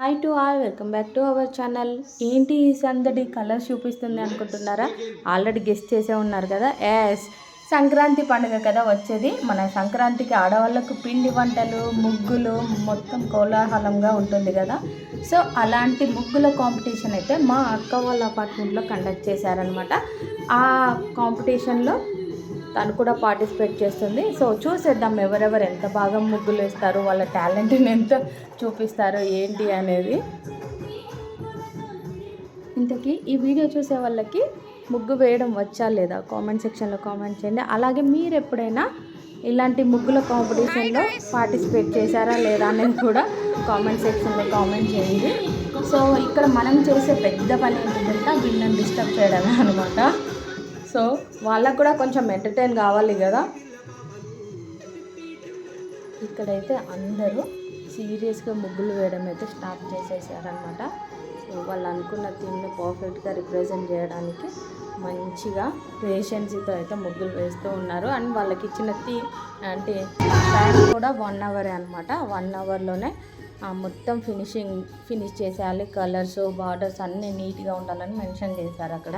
Hi to all welcome back to our channel ఏంటి ఈ సందడి? కలర్స్ చూపిస్తుంది అనుకుంటున్నారా? ఆల్రెడీ గెస్ట్ చేసే ఉన్నారు కదా? ఎస్ సంక్రాంతి పండుగ కదా వచ్చేది. మన సంక్రాంతికి ఆడవాళ్ళకు పిండి వంటలు ముగ్గులు మొత్తం కోలాహలంగా ఉంటుంది కదా. సో అలాంటి ముగ్గుల కాంపిటీషన్ అయితే మా అక్క వాళ్ళ అపార్ట్మెంట్లో కండక్ట్ చేశారనమాట ఆ కాంపిటీషన్లో తను కూడా పార్టిసిపేట్ చేస్తుంది. సో చూసేద్దాం ఎవరెవరు ఎంత బాగా ముగ్గులు వేస్తారు వాళ్ళ టాలెంట్ని ఎంత చూపిస్తారో ఏంటి అనేది. ఇంతకీ ఈ వీడియో చూసే వాళ్ళకి ముగ్గు వేయడం వచ్చా లేదా? కామెంట్ సెక్షన్లో కామెంట్ చేయండి. అలాగే మీరు ఎప్పుడైనా ఇలాంటి ముగ్గుల కాంపిటీషన్లో పార్టిసిపేట్ చేశారా లేదా అనేది కూడా కామెంట్ సెక్షన్లో కామెంట్ చేయండి. సో ఇక్కడ మనం చేసే పెద్ద పని ఏంటంటే వీళ్ళని డిస్టర్బ్ చేయడమే అనమాట సో వాళ్ళకు కూడా కొంచెం ఎంటర్టైన్ కావాలి కదా. ఇక్కడైతే అందరూ సీరియస్గా ముగ్గులు వేయడం అయితే స్టార్ట్ చేసేసారనమాట సో వాళ్ళు అనుకున్న థీమ్ని పర్ఫెక్ట్గా రిప్రజెంట్ చేయడానికి మంచిగా పేషెన్సీతో అయితే ముగ్గులు వేస్తూ ఉన్నారు. అండ్ వాళ్ళకి ఇచ్చిన థీ అంటే టైం కూడా వన్ అవరే అనమాట వన్ అవర్లోనే మొత్తం ఫినిషింగ్ ఫినిష్ చేసేయాలి. కలర్స్ బార్డర్స్ అన్నీ నీట్గా ఉండాలని మెన్షన్ చేశారు అక్కడ.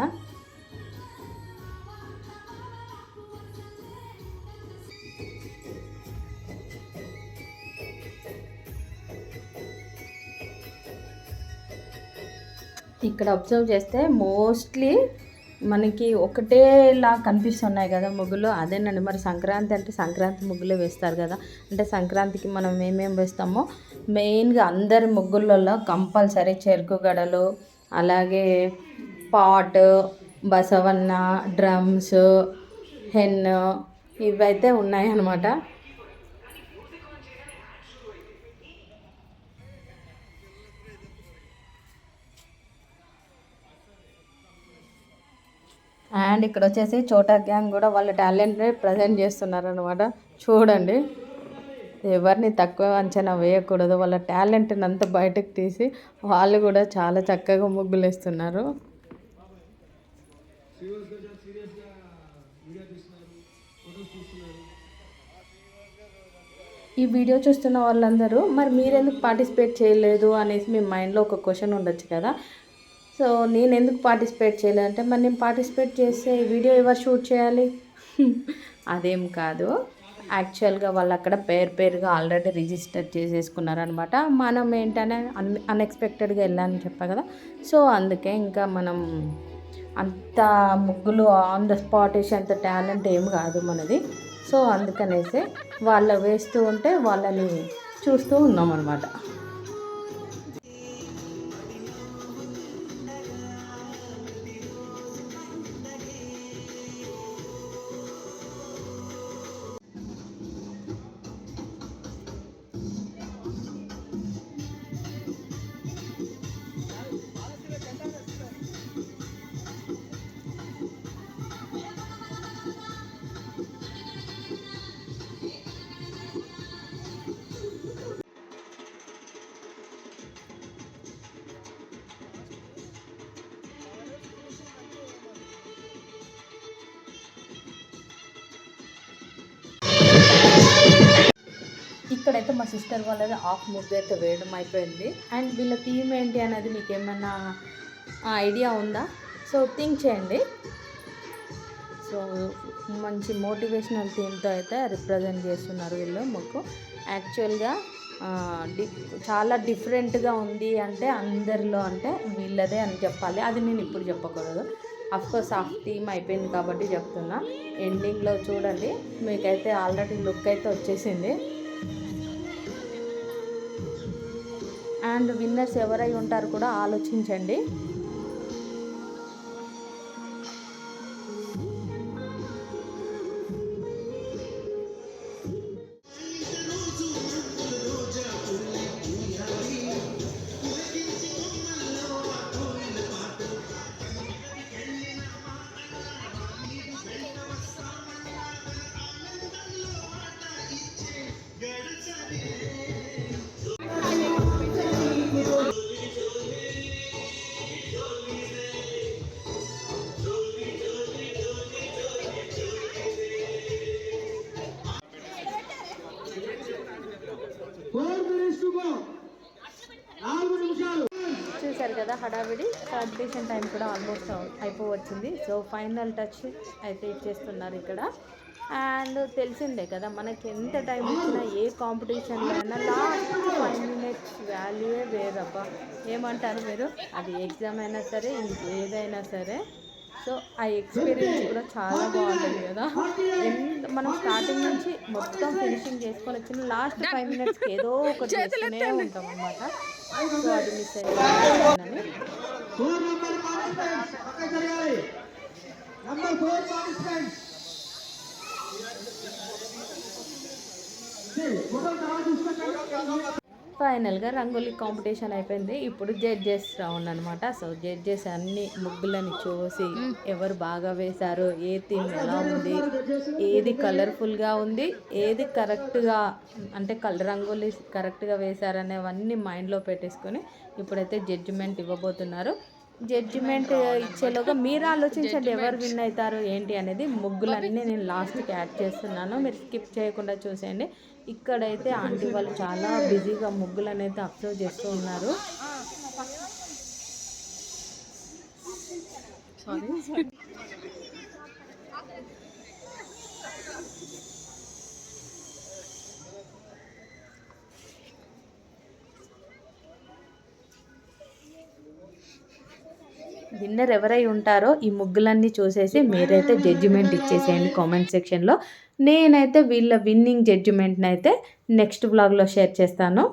ఇక్కడ అబ్జర్వ్ చేస్తే మోస్ట్లీ మనకి ఒకటేలా కనిపిస్తున్నాయి కదా ముగ్గులు. అదేనండి మరి సంక్రాంతి అంటే సంక్రాంతి ముగ్గులే వేస్తారు కదా. అంటే సంక్రాంతికి మనం ఏమేమి వేస్తామో మెయిన్గా అందరి ముగ్గులలో కంపల్సరీ చెరుకు గడలు అలాగే పాట్ బసవన్న డ్రమ్స్ హెన్ ఇవైతే ఉన్నాయన్నమాట. అండ్ ఇక్కడ వచ్చేసి చోటా గ్యాంగ్ కూడా వాళ్ళ టాలెంట్ని ప్రజెంట్ చేస్తున్నారు అనమాట చూడండి. ఎవరిని తక్కువ అంచనా వేయకూడదు. వాళ్ళ టాలెంట్ని అంతా బయటకు తీసి వాళ్ళు కూడా చాలా చక్కగా ముగ్గులేస్తున్నారు. ఈ వీడియో చూస్తున్న వాళ్ళందరూ మరి మీరెందుకు పార్టిసిపేట్ చేయలేదు? అనేసి మీ మైండ్లో ఒక క్వశ్చన్ ఉండొచ్చు కదా. సో నేను ఎందుకు పార్టిసిపేట్ చేయాలంటే మరి నేను పార్టిసిపేట్ చేస్తే వీడియో ఎవరు షూట్ చేయాలి? అదేం కాదు. యాక్చువల్గా వాళ్ళు అక్కడ పేరు పేరుగా ఆల్రెడీ రిజిస్టర్ చేసేసుకున్నారనమాట. మనం ఏంటనే అన్ అన్ఎక్స్పెక్టెడ్గా వెళ్ళాలని చెప్పా కదా. సో అందుకే ఇంకా మనం అంత ముగ్గులు ఆన్ ద స్పాట్ వేసి అంత టాలెంట్ ఏం కాదు మనది. సో అందుకనేసి వాళ్ళు వేస్తూ ఉంటే వాళ్ళని చూస్తూ ఉన్నాం అనమాట ఇక్కడైతే మా సిస్టర్ వాళ్ళది హాఫ్ ముగ్గు అయితే వేయడం అయిపోయింది. అండ్ వీళ్ళ థీమ్ ఏంటి అనేది మీకు ఏమైనా ఐడియా ఉందా? సో థింక్ చేయండి. సో మంచి మోటివేషనల్ థీమ్తో అయితే రిప్రజెంట్ చేస్తున్నారు వీళ్ళు మాకు. యాక్చువల్గా డి చాలా డిఫరెంట్గా ఉంది అంటే అందరిలో అంటే వీళ్ళదే అని చెప్పాలి. అది నేను ఇప్పుడు చెప్పకూడదు. అఫ్కోర్స్ హాఫ్ థీమ్ అయిపోయింది కాబట్టి చెప్తున్నా. ఎండింగ్లో చూడండి. మీకైతే ఆల్రెడీ లుక్ అయితే వచ్చేసింది. అండ్ విన్నర్స్ ఎవరై ఉంటారు కూడా ఆలోచించండి. కదా హడావిడి కాంపిటీషన్ టైం కూడా ఆల్మోస్ట్ అయిపోవచ్చింది. సో ఫైనల్ టచ్ అయితే ఇచ్చేస్తున్నారు ఇక్కడ. అండ్ తెలిసిందే కదా మనకి ఎంత టైం ఇచ్చినా ఏ కాంపిటీషన్లో అయినా లాస్ట్ ఫైవ్ మినిట్స్ వాల్యూయే వేరబ్బా. ఏమంటారు మీరు? అది ఎగ్జామ్ అయినా సరే ఏదైనా సరే. సో ఆ ఎక్స్పీరియన్స్ కూడా చాలా బాగుంటుంది కదా. మనం స్టార్టింగ్ నుంచి మొత్తం ఫినిషింగ్ చేసుకొని వచ్చిన లాస్ట్ ఫైవ్ మినిట్స్కి ఏదో ఒకటి చేస్తూనే ఉంటాం అనమాట సో అది మిస్ అయ్యిందని ఫైనల్గా రంగోలీ కాంపిటీషన్ అయిపోయింది. ఇప్పుడు జడ్జెస్ రౌండ్ అనమాట సో జడ్జెస్ అన్ని ముగ్గులని చూసి ఎవరు బాగా వేశారు ఏ థీమ్ ఎలా ఉంది ఏది కలర్ఫుల్గా ఉంది ఏది కరెక్ట్గా అంటే కలర్ రంగోలీ కరెక్ట్గా వేశారనేవన్నీ మైండ్లో పెట్టేసుకొని ఇప్పుడైతే జడ్జిమెంట్ ఇవ్వబోతున్నారు. జడ్జిమెంట్ ఇచ్చేలోగా మీరు ఆలోచించండి ఎవరు విన్ అవుతారు ఏంటి అనేది. ముగ్గులన్నీ నేను లాస్ట్కి యాడ్ చేస్తున్నాను. మీరు స్కిప్ చేయకుండా చూసేయండి. ఇక్కడైతే ఆంటీ వాళ్ళు చాలా బిజీగా ముగ్గులను అయితే అబ్జర్వ్ చేస్తూ ఉన్నారు. విన్నర్ ఎవరై ఉంటారో ఈ ముగ్గులన్నీ చూసేసి మీరైతే జడ్జిమెంట్ ఇచ్చేసేయండి కామెంట్ సెక్షన్లో నేనైతే వీళ్ళ విన్నింగ్ జడ్జిమెంట్ని అయితే నెక్స్ట్ బ్లాగ్లో షేర్ చేస్తాను.